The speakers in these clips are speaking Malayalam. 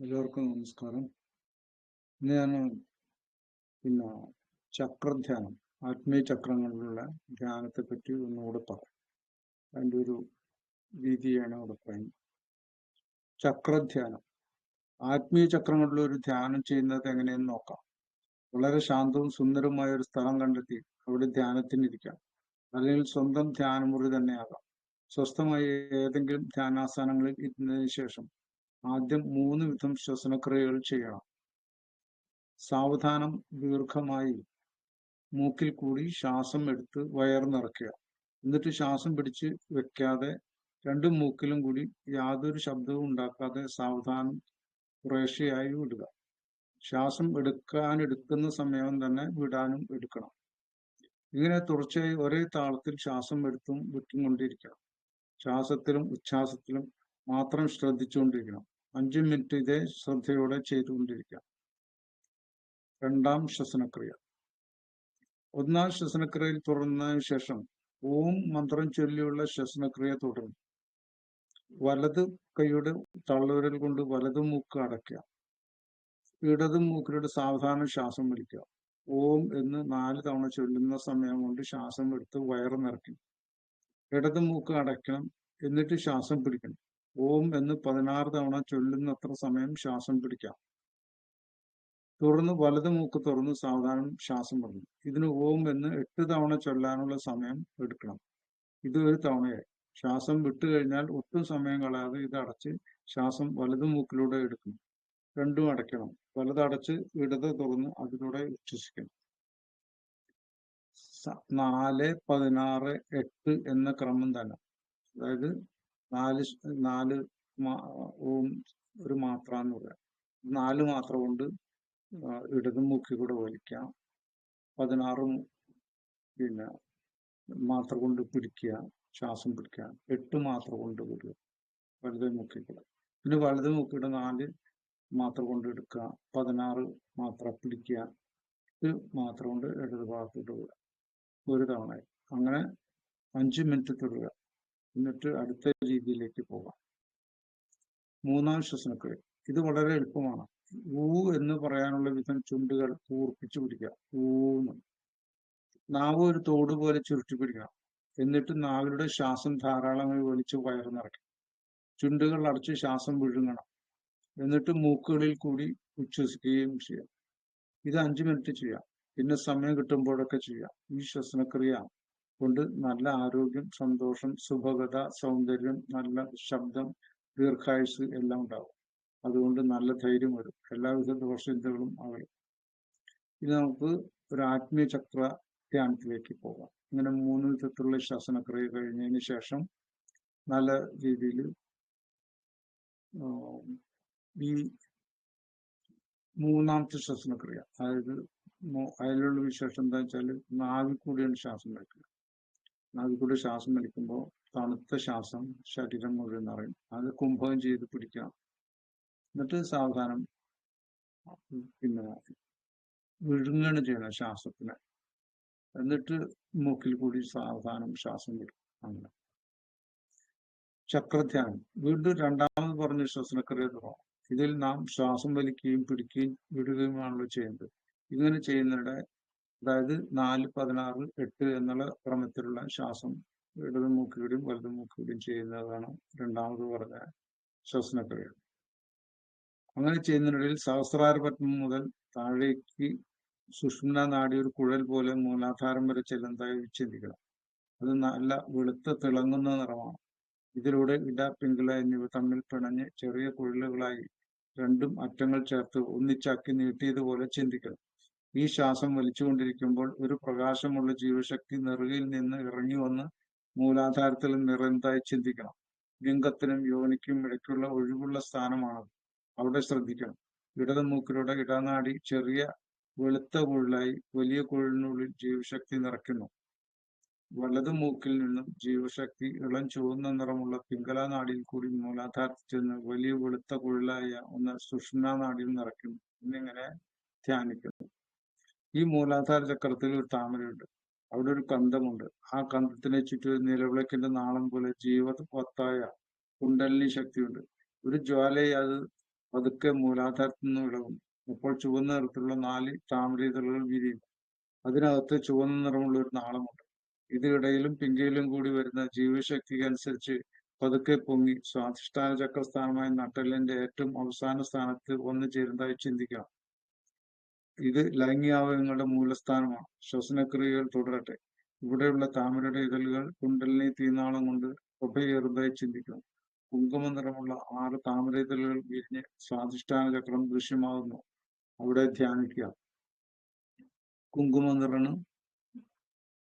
എല്ലാവർക്കും നമസ്കാരം. ഇന്ന് ഞാൻ പിന്നെ ചക്രധ്യാനം ആത്മീയ ചക്രങ്ങളിലുള്ള ധ്യാനത്തെ പറ്റി ഒന്നുകൂടെ പറയാം. അതിന്റെ ഒരു രീതിയാണ് ഇവിടെ പറയുന്നത്. ചക്രധ്യാനം. ആത്മീയ ചക്രങ്ങളിലൊരു ധ്യാനം ചെയ്യുന്നത് എങ്ങനെയെന്ന് നോക്കാം. വളരെ ശാന്തവും സുന്ദരവുമായ ഒരു സ്ഥലം കണ്ടെത്തി അവിടെ ധ്യാനത്തിനിരിക്കാം. അല്ലെങ്കിൽ സ്വന്തം ധ്യാനമുറി തന്നെയാകാം സ്വസ്ഥമായ ഏതെങ്കിലും ധ്യാനാസനങ്ങളിൽ ഇരുന്നതിന് ശേഷം ആദ്യം മൂന്ന് വിധം ശ്വസനക്രിയകൾ ചെയ്യണം. സാവധാനം ദീർഘമായി മൂക്കിൽ കൂടി ശ്വാസം എടുത്ത് വയർ നിറയ്ക്കുക. എന്നിട്ട് ശ്വാസം പിടിച്ച് വെക്കാതെ രണ്ട് മൂക്കിലും കൂടി യാതൊരു ശബ്ദവും ഉണ്ടാക്കാതെ സാവധാനം കുറേശ്ശെയായി വിടുക. ശ്വാസം എടുക്കാൻ എടുക്കുന്ന സമയം തന്നെ വിടാനും എടുക്കണം. ഇങ്ങനെ തുടർച്ചയായി ഒരേ താളത്തിൽ ശ്വാസം എടുത്തും വിട്ടും കൊണ്ടിരിക്കണം. ശ്വാസത്തിലും ഉച്ഛ്വാസത്തിലും മാത്രം ശ്രദ്ധിച്ചുകൊണ്ടിരിക്കണം. അഞ്ച് മിനിറ്റ് ഇതേ ശ്രദ്ധയോടെ ചെയ്തുകൊണ്ടിരിക്കാം. രണ്ടാം ശ്വസനക്രിയ. ഒന്നാം ശ്വസനക്രിയയിൽ തുടർന്നതിന് ശേഷം ഓം മന്ത്രം ചൊല്ലിയുള്ള ശ്വസനക്രിയ തുടരും. വലത് കൈയുടെ തള്ളവിരൽ കൊണ്ട് വലത് മൂക്ക് അടയ്ക്കുക. ഇടത് മൂക്കിലൂടെ സാവധാനം ശ്വാസം വലിക്കുക. ഓം എന്ന് നാല് തവണ ചൊല്ലുന്ന സമയം കൊണ്ട് ശ്വാസം എടുത്ത് വയറ് നിറയ്ക്കും. ഇടത് മൂക്ക് അടയ്ക്കണം. എന്നിട്ട് ശ്വാസം പിടിക്കണം. ഓം എന്ന് പതിനാറ് തവണ ചൊല്ലുന്നത്ര സമയം ശ്വാസം പിടിക്കാം. തുറന്ന് വലത് മൂക്ക് തുറന്ന് സാവധാനം ശ്വാസം വിടണം ഇതിന് ഓം എന്ന് എട്ട് തവണ ചൊല്ലാനുള്ള സമയം എടുക്കണം. ഇത് ഒരു തവണയായി. ശ്വാസം വിട്ടു കഴിഞ്ഞാൽ ഒട്ടും സമയം കളയാതെ ഇത് അടച്ച് ശ്വാസം വലത് മൂക്കിലൂടെ എടുക്കണം. രണ്ടും അടയ്ക്കണം. വലതടച്ച് ഇടത് തുറന്ന് അതിലൂടെ ഉച്ഛസിക്കണം. നാല് പതിനാറ് എട്ട് എന്ന ക്രമം തന്നെ. അതായത് നാല് നാല് ഓം ഒരു മാത്ര എന്ന് പറയാം. നാല് മാത്ര കൊണ്ട് ഇടതും മുക്കി കൂടെ വലിക്കാം. പതിനാറും പിന്നെ മാത്ര കൊണ്ട് പിടിക്കുക ശ്വാസം പിടിക്കുക. എട്ട് മാത്ര കൊണ്ട് വിടുക വലത് മൂക്കി കൂടെ. പിന്നെ വലത് മുക്കിയുടെ നാല് മാത്ര കൊണ്ട് എടുക്കുക. പതിനാറ് മാത്ര പിടിക്കുക. ഇത് മാത്ര കൊണ്ട് ഇടത് ഭാഗത്തോട്ട് വിടുക ഒരു തവണ. അങ്ങനെ അഞ്ച് മിനിറ്റ് തുടരുക എന്നിട്ട് അടുത്ത രീതിയിലേക്ക് പോകാം മൂന്നാം ശ്വസനക്രിയ. ഇത് വളരെ എളുപ്പമാണ്. ഊ എന്ന് പറയാനുള്ള വിധം ചുണ്ടുകൾ കൂർപ്പിച്ചു പിടിക്കുക. ഊന്ന് നാവ് ഒരു തോട് പോലെ ചുരുട്ടി പിടിക്കണം. എന്നിട്ട് നാവിലൂടെ ശ്വാസം ധാരാളമായി വലിച്ചു വയർന്നിറക്കി ചുണ്ടുകൾ അടച്ച് ശ്വാസം വിഴുങ്ങണം. എന്നിട്ട് മൂക്കുകളിൽ കൂടി ഉച്ഛ്വസിക്കുകയും ചെയ്യാം. ഇത് അഞ്ചു മിനിറ്റ് ചെയ്യാം. പിന്നെ സമയം കിട്ടുമ്പോഴൊക്കെ ചെയ്യാം. ഈ ശ്വസനക്രിയ കൊണ്ട് നല്ല ആരോഗ്യം സന്തോഷം സുഭഗത സൗന്ദര്യം നല്ല ശബ്ദം ദീർഘായുസ് എല്ലാം ഉണ്ടാവും. അതുകൊണ്ട് നല്ല ധൈര്യം വരും. എല്ലാവിധ ദോഷചിന്തകളും അകലും ഇനി നമുക്ക് ഒരു ആത്മീയ ചക്ര ധ്യാനത്തിലേക്ക് പോകാം. ഇങ്ങനെ മൂന്ന് വിധത്തിലുള്ള ശ്വസനക്രിയ കഴിഞ്ഞതിന് ശേഷം നല്ല രീതിയിൽ ഈ മൂന്നാമത്തെ ശ്വസനക്രിയ അതായത് അതിലുള്ള വിശേഷം എന്താ വെച്ചാൽ നാവിൽ കൂടിയാണ് ശ്വാസം വലിക്കുക കൂടി ശ്വാസം വലിക്കുമ്പോൾ തണുത്ത ശ്വാസം ശരീരം മുഴുവൻ നിറയും. അത് കുംഭകം ചെയ്ത് പിടിക്കാം എന്നിട്ട് സാവധാനം പിന്നെ വിഴുങ്ങാണ് ചെയ്യണം ശ്വാസത്തിന്. എന്നിട്ട് മൂക്കിൽ കൂടി സാവധാനം ശ്വാസം വിടും അങ്ങനെ. ചക്രധ്യാനം. വീണ്ടും രണ്ടാമത് പറഞ്ഞ ശ്വസനക്രിയ തുടങ്ങും ഇതിൽ നാം ശ്വാസം വലിക്കുകയും പിടിക്കുകയും വിടുകയുമാണല്ലോ ചെയ്യുന്നത്. ഇങ്ങനെ ചെയ്യുന്നതിടെ അതായത് നാല് പതിനാറ് എട്ട് എന്നുള്ള ക്രമത്തിലുള്ള ശ്വാസം ഇടത് മൂക്കിലൂടെയും വലത് മൂക്കിലൂടെയും ചെയ്യുന്നതാണ് രണ്ടാമത് പറഞ്ഞ ശ്വസനക്രിയ. അങ്ങനെ ചെയ്യുന്നതിനിടയിൽ സഹസ്രാര പത്മം മുതൽ താഴേക്ക് സുഷ്മന നാടി ഒരു കുഴൽ പോലെ മൂലാധാരം വരെ ചെല്ലുന്നതായി ചിന്തിക്കണം അത് നല്ല വെളുത്ത തിളങ്ങുന്ന നിറമാണ്. ഇതിലൂടെ ഇട പിങ്കിള എന്നിവ തമ്മിൽ പിണഞ്ഞ് ചെറിയ കുഴലുകളായി രണ്ടും അറ്റങ്ങൾ ചേർത്ത് ഒന്നിച്ചാക്കി നീട്ടിയതുപോലെ ചിന്തിക്കണം ഈ ശ്വാസം വലിച്ചുകൊണ്ടിരിക്കുമ്പോൾ ഒരു പ്രകാശമുള്ള ജീവശക്തി നെറുകയിൽ നിന്ന് ഇറങ്ങി വന്ന് മൂലാധാരത്തിൽ നിറഞ്ഞതായി ചിന്തിക്കണം. ലിംഗത്തിനും യോനിക്കും ഇടയ്ക്കുള്ള ഒഴിവുള്ള സ്ഥാനമാണത്. അവിടെ ശ്രദ്ധിക്കണം. ഇടത് മൂക്കിലൂടെ ഇടനാടി ചെറിയ വെളുത്ത കുഴലായി വലിയ കുഴലിനുള്ളിൽ ജീവശക്തി നിറയ്ക്കുന്നു. വലത് മൂക്കിൽ നിന്നും ജീവശക്തി ഇളം ചുവന്ന നിറമുള്ള പിങ്കല നാടിയിൽ കൂടി മൂലാധാരത്തിൽ ചെന്ന് വലിയ വെളുത്ത കുഴലായ ഒന്ന് സുഷ്മ നാടിയിൽ നിറയ്ക്കുന്നു. എന്നിങ്ങനെ ധ്യാനിക്കുന്നു. ഈ മൂലാധാര ചക്രത്തിൽ ഒരു താമരയുണ്ട്. അവിടെ ഒരു കന്ധമുണ്ട് ആ കന്ധത്തിനെ ചുറ്റും നിലവിളക്കിന്റെ നാളം പോലെ ജീവവത്തായ കുണ്ടലിനി ശക്തിയുണ്ട്. ഒരു ജ്വാലയെ അത് പതുക്കെ മൂലാധാരത്തിൽ നിന്ന് വിളകും അപ്പോൾ ചുവന്ന നിറത്തിലുള്ള നാല് താമരയിതളുകൾ വിരിയും അതിനകത്ത് ചുവന്ന നിറമുള്ള ഒരു നാളമുണ്ട്. ഇതിനിടയിലും പിങ്കയിലും കൂടി വരുന്ന ജീവശക്തിക്ക് അനുസരിച്ച് പതുക്കെ പൊങ്ങി സ്വാധിഷ്ഠാന ചക്രസ്ഥാനമായ നട്ടെല്ലിന്റെ ഏറ്റവും അവസാന സ്ഥാനത്ത് വന്നു ചേരുന്നതായി ചിന്തിക്കാം. ഇത് ലൈംഗികാവയവങ്ങളുടെ മൂലസ്ഥാനമാണ്. ശ്വസനക്രിയകൾ തുടരട്ടെ. ഇവിടെയുള്ള താമരയുടെ ഇതളുകൾ കുണ്ടലിനി തീനാളം കൊണ്ട് ഒപ്പയേറുന്നതായി ചിന്തിക്കുന്നു. കുങ്കുമ നിറമുള്ള ആറ് താമര ഇതളുകൾ വിരിഞ്ഞ് സ്വാധിഷ്ഠാന ചക്രം ദൃശ്യമാകുന്നു. അവിടെ ധ്യാനിക്കുക. കുങ്കുമ നിറണ്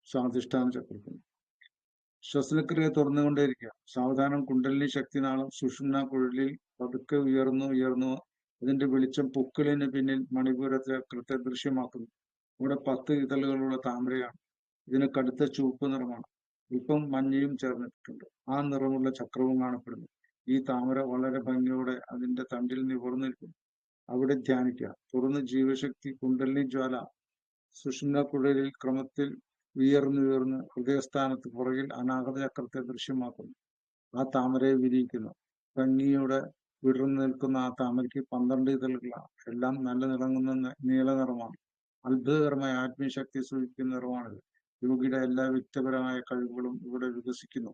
സ്വാധിഷ്ഠാന ചക്രത്തിന്. ശ്വസനക്രിയ തുറന്നുകൊണ്ടേയിരിക്കുക. സാവധാനം കുണ്ടലിനി ശക്തിനാളം സുഷുമ്ന കുഴലിൽ പതുക്കെ ഉയർന്നു ഉയർന്നു അതിന്റെ വെളിച്ചം പൊക്കിളിന് പിന്നിൽ മണിപുരത്തെ കൃത്യ ദൃശ്യമാക്കുന്നു ഇവിടെ പത്ത് ഇതളുകളുള്ള താമരയാണ്. ഇതിന് കടുത്ത ചുവപ്പ് നിറമാണ്. ഇപ്പം മഞ്ഞയും ചേർന്നിട്ടുണ്ട്. ആ നിറമുള്ള ചക്രവും കാണപ്പെടുന്നു. ഈ താമര വളരെ ഭംഗിയോടെ അതിന്റെ തണ്ടിൽ നിവർന്നിരിക്കുന്നു അവിടെ ധ്യാനിക്കുക. തുറന്ന് ജീവശക്തി കുണ്ടലിനി ജ്വാല സുഷുമ്ന കുഴലിൽ ക്രമത്തിൽ ഉയർന്നുയർന്ന് ഹൃദയസ്ഥാനത്ത് പുറകിൽ അനാഹത ചക്രത്തെ ദൃശ്യമാക്കുന്നു. ആ താമരയെ വിരിയിക്കുന്നു. ഭംഗിയോടെ വിടർന്നു നിൽക്കുന്ന ആ താമരയ്ക്ക് പന്ത്രണ്ട് ഇതളുകളാണ് എല്ലാം നല്ല നിറങ്ങുന്ന നീല നിറമാണ്. അത്ഭുതകരമായ ആത്മീയ ശക്തി സൂചിപ്പിക്കുന്ന നിറമാണിത്. യോഗിയുടെ എല്ലാ വ്യക്തിപരമായ കഴിവുകളും ഇവിടെ വികസിക്കുന്നു.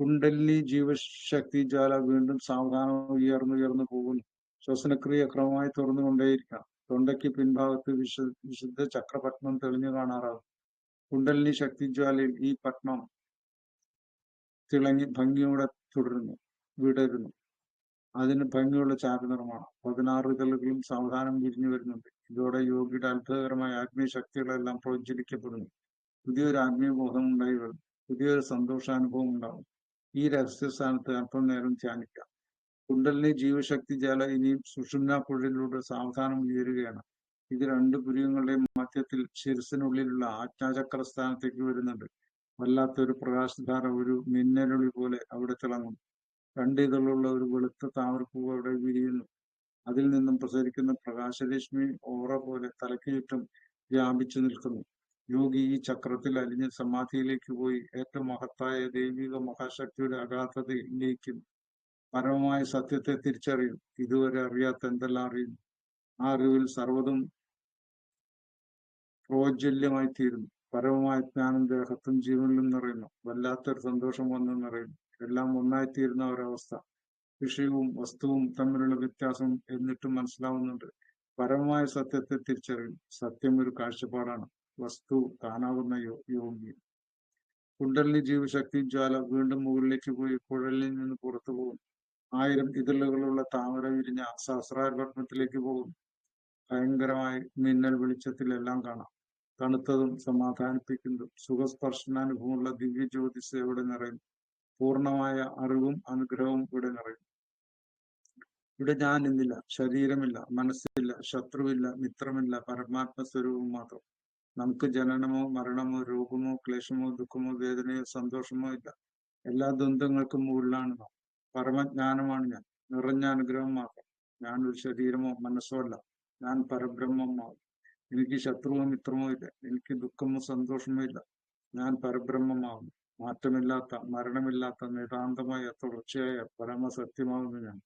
കുണ്ടലിനി ജീവശക്തി ജ്വാല വീണ്ടും സാവധാനം ഉയർന്നു ഉയർന്നു പോകുന്നു. ശ്വസനക്രിയ ക്രമമായി തുറന്നുകൊണ്ടേയിരിക്കണം തൊണ്ടയ്ക്ക് പിൻഭാഗത്ത് വിശ വിശുദ്ധ ചക്രപത്മം തെളിഞ്ഞു കാണാറാകും. കുണ്ടലിനി ശക്തി ജ്വാലയിൽ ഈ പത്മം തിളങ്ങി ഭംഗിയോടെ തുടരുന്നു വിടരുന്നു. അതിന് ഭംഗിയുള്ള ചാരനിറമാണ് പതിനാറ് കല്ലുകളും സാവധാനം വിരിഞ്ഞു വരുന്നുണ്ട്. ഇതോടെ യോഗിയുടെ അത്ഭുതകരമായ ആത്മീയ ശക്തികളെല്ലാം പ്രോജ്വലിക്കപ്പെടുന്നു പുതിയൊരു ആത്മീയ ബോധം ഉണ്ടായി വരും. പുതിയൊരു സന്തോഷാനുഭവം ഉണ്ടാവും. ഈ രഹസ്യസ്ഥാനത്ത് അല്പം നേരം ധ്യാനിക്കാം. കുണ്ടലിനി ജീവശക്തി ജാല ഇനിയും സുഷുമ്ന കുഴലിലൂടെ സാവധാനം ഉയരുകയാണ്. ഇത് രണ്ട് പുരികങ്ങളുടെയും മധ്യത്തിൽ ശിരസിനുള്ളിലുള്ള ആജ്ഞാചക്ര സ്ഥാനത്തേക്ക് വരുന്നുണ്ട്. വല്ലാത്തൊരു പ്രകാശധാര ഒരു മിന്നലൊളി പോലെ അവിടെ തിളങ്ങും രണ്ട് ഇതളുള്ള ഒരു വെളുത്ത താമരപ്പൂവ് അവിടെ വിരിയുന്നു. അതിൽ നിന്നും പ്രസരിക്കുന്ന പ്രകാശരശ്മി ഓറ പോലെ തലയ്ക്ക് ചുറ്റും വ്യാപിച്ചു നിൽക്കുന്നു. യോഗി ഈ ചക്രത്തിൽ അലിഞ്ഞ് സമാധിയിലേക്ക് പോയി ഏറ്റവും മഹത്തായ ദൈവിക മഹാശക്തിയുടെ അഗാധതയിൽ ലയിക്കും പരമമായ സത്യത്തെ തിരിച്ചറിയും. ഇതുവരെ അറിയാത്ത എന്തെല്ലാം അറിയും ആ അറിവിൽ സർവതും പ്രോജ്വല്യമായി തീരുന്നു പരമമായ ജ്ഞാനം ദേഹത്തും ജീവനിലും നിറയുന്നു. വല്ലാത്തൊരു സന്തോഷം വന്നു നിറയുന്നു എല്ലാം ഒന്നായിത്തീരുന്ന ഒരവസ്ഥ. വിഷയവും വസ്തുവും തമ്മിലുള്ള വ്യത്യാസം എന്നിട്ടും മനസ്സിലാവുന്നുണ്ട്. പരമമായ സത്യത്തെ തിരിച്ചറിയും സത്യം ഒരു കാഴ്ചപ്പാടാണ്. വസ്തു താനാകുന്ന യോ യോഗ്യം. കുണ്ടലിനി ജീവശക്തി ജ്വാല വീണ്ടും മുകളിലേക്ക് പോയി കുഴലിൽ നിന്ന് പുറത്തു പോകും ആയിരം ഇതളുകളുള്ള താമര വിരിഞ്ഞ സഹസ്രാരപത്മത്തിലേക്ക് പോകും ഭയങ്കരമായി മിന്നൽ വെളിച്ചത്തിൽ എല്ലാം കാണാം. തണുത്തതും സമാധാനിപ്പിക്കുന്നതും സുഖസ്പർശനാനുഭവമുള്ള ദിവ്യജ്യോതിസ് ഇവിടെ നിറയുന്നു. നിറയും പൂർണമായ അറിവും അനുഗ്രഹവും ഇവിടെ നിറയുന്നു. ഇവിടെ ഞാൻ ഇന്നില്ല ശരീരമില്ല മനസ്സില്ല ശത്രുവില്ല മിത്രമില്ല പരമാത്മ സ്വരൂപം മാത്രം. നമുക്ക് ജനനമോ മരണമോ രോഗമോ ക്ലേശമോ ദുഃഖമോ വേദനയോ സന്തോഷമോ ഇല്ല. എല്ലാ ദ്വന്ദ്ങ്ങൾക്കും മുകളിലാണ് നാം. പരമജ്ഞാനമാണ് ഞാൻ. നിറഞ്ഞ അനുഗ്രഹം മാത്രം. ഞാൻ ഒരു ശരീരമോ മനസ്സോ അല്ല. ഞാൻ പരബ്രഹ്മമാവും എനിക്ക് ശത്രുവോ മിത്രമോ ഇല്ല എനിക്ക് ദുഃഖമോ സന്തോഷമോ ഇല്ല ഞാൻ പരബ്രഹ്മമാവുന്നു. മാറ്റമില്ലാത്ത മരണമില്ലാത്ത നിതാന്തമായ തുടർച്ചയായ പരമസത്യമാവുന്നു ഞാൻ.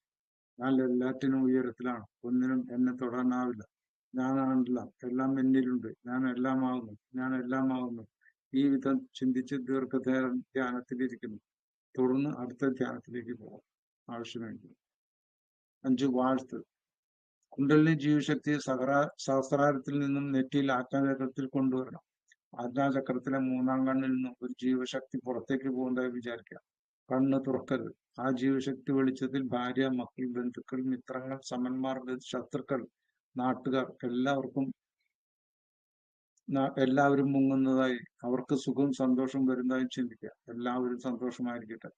ഞാൻ എല്ലാറ്റിനും ഉയരത്തിലാണ്. ഒന്നിനും എന്നെ തൊടാനാവില്ല. ഞാനാണെല്ലാം. എല്ലാം എന്നിലുണ്ട്. ഞാൻ എല്ലാം ആകുന്നു ഞാൻ എല്ലാം ആകുന്നു ഈ വിധം ചിന്തിച്ച് ദീർഘനേരം ധ്യാനത്തിലിരിക്കുന്നു. തുടർന്ന് അടുത്ത ധ്യാനത്തിലേക്ക് പോകാം. ആവശ്യമെങ്കിൽ. അഞ്ചു വാഴ്ത്ത്. കുണ്ടലിനി ജീവശക്തിയെ സഹറാ സഹസ്രാരത്തിൽ നിന്നും നെറ്റിയിൽ ആജ്ഞാചക്രത്തിൽ കൊണ്ടുവരണം. ആജ്ഞാചക്രത്തിലെ മൂന്നാം കണ്ണിൽ നിന്നും ഒരു ജീവശക്തി പുറത്തേക്ക് പോകുന്നതായി വിചാരിക്കുക. കണ്ണ് തുറക്കരുത്. ആ ജീവശക്തി വെളിച്ചത്തിൽ ഭാര്യ മക്കൾ ബന്ധുക്കൾ മിത്രങ്ങൾ സമന്മാർ ശത്രുക്കൾ നാട്ടുകാർ എല്ലാവർക്കും എല്ലാവരും മുങ്ങുന്നതായി അവർക്ക് സുഖവും സന്തോഷവും വരുന്നതായി ചിന്തിക്കുക. എല്ലാവരും സന്തോഷമായിരിക്കട്ടെ.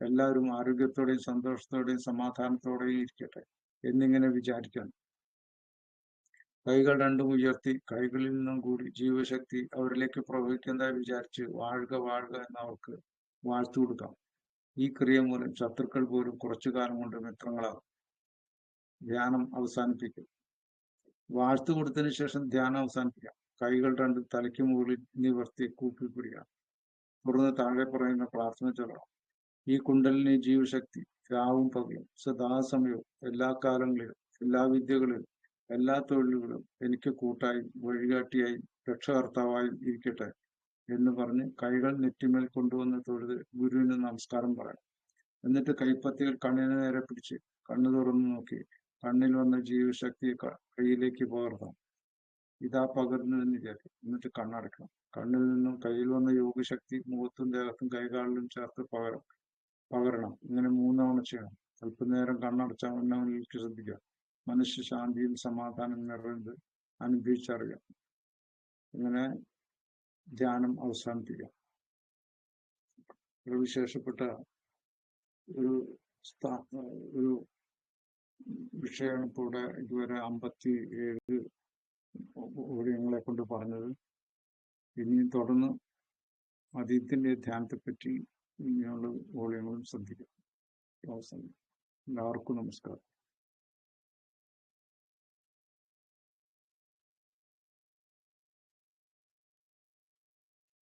എല്ലാവരും ആരോഗ്യത്തോടെയും സന്തോഷത്തോടെയും സമാധാനത്തോടെയും ഇരിക്കട്ടെ എന്നിങ്ങനെ വിചാരിക്കണം. കൈകൾ രണ്ടും ഉയർത്തി കൈകളിൽ നിന്നും കൂടി ജീവശക്തി അവരിലേക്ക് പ്രവഹിക്കുന്നതായി വിചാരിച്ച് വാഴുക വാഴുക എന്ന് അവർക്ക് വാഴ്ത്തു കൊടുക്കാം. ഈ ക്രിയ മൂലം ശത്രുക്കൾ പോലും കുറച്ചു കാലം കൊണ്ട് മിത്രങ്ങളാകും ധ്യാനം അവസാനിപ്പിക്കും. വാഴ്ത്തു കൊടുത്തതിന് ശേഷം ധ്യാനം അവസാനിപ്പിക്കാം. കൈകൾ രണ്ട് തലയ്ക്ക് മുകളിൽ നിവർത്തി കൂപ്പി പിടിക്കാം തുടർന്ന് താഴെ പറയുന്ന പ്രാർത്ഥന ചൊല്ലണം. ഈ കുണ്ടലിന് ജീവശക്തി രാവും പകലും സദാസമയവും എല്ലാ കാലങ്ങളിലും എല്ലാ വിദ്യകളിലും എല്ലാ തൊഴിലുകളും എനിക്ക് കൂട്ടായി വഴികാട്ടിയായി രക്ഷകർത്താവായി ഇരിക്കട്ടെ എന്ന് പറഞ്ഞ് കൈകൾ നെറ്റിമേൽ കൊണ്ടുവന്ന് തൊഴുത് ഗുരുവിന് നമസ്കാരം പറയാം. എന്നിട്ട് കൈപ്പത്തികൾ കണ്ണിന് നേരെ പിടിച്ച് കണ്ണു തുറന്നു നോക്കി. കണ്ണിൽ വന്ന ജീവശക്തി കയ്യിലേക്ക് പകർത്താം. ഇതാ പകർന്നു എന്ന് വിചാരിക്കും. എന്നിട്ട് കണ്ണടക്കണം കണ്ണിൽ നിന്നും കയ്യിൽ വന്ന യോഗശക്തി മുഖത്തും ദേഹത്തും കൈകാലിലും ചേർത്ത് പകരം പകരണം. ഇങ്ങനെ മൂന്നവണ ചെയ്യണം. അല്പനേരം കണ്ണടച്ച ഉന്നവനിലേക്ക് ശ്രദ്ധിക്കുക മനുഷ്യ ശാന്തിയും സമാധാനം നിറഞ്ഞത് അനുഭവിച്ചറിയാം. ഇങ്ങനെ ധ്യാനം അവസാനിപ്പിക്കാം. വിശേഷപ്പെട്ട ഒരു സ്ഥാ- ഒരു വിഷയമാണ് ഇപ്പോൾ ഇവിടെ ഇതുവരെ അമ്പത്തി ഏഴ് ഓടിയങ്ങളെ കൊണ്ട് പറഞ്ഞത്. ഇനിയും തുടർന്ന് അതീത്തിന്റെ ധ്യാനത്തെപ്പറ്റി ഇനിയുള്ള ഓളിയങ്ങളും ശ്രദ്ധിക്കാം. അവസാനം എല്ലാവർക്കും നമസ്കാരം.